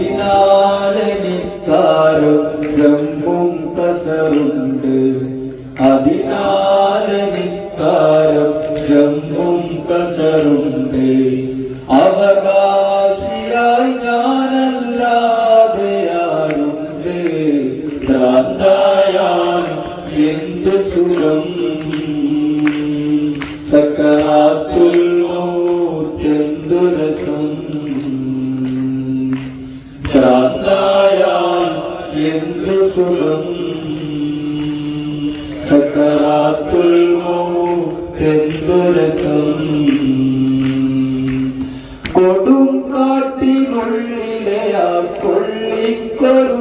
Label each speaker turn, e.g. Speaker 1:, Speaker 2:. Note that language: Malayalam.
Speaker 1: അതിനാലെ നിസ്കാരം ജമ്പും കസറുണ്ട്. അതിനാലെ നിസ്കാരം ജമ്പും കസറുണ്ട്. അവകാശിയായി ഞാനല്ലാതെ ആരുണ്ട്? ഭ്രാന്തായാൽ എന്ത് സുഖം? സക്കറാത്തുൽ മൗത്തെന്തു രസം? الرسل سكرات الموت الدرسم കൊടും കാട്ടിനുള്ളിലെ ആ കൊള്ളിക്കരുളാക്ക്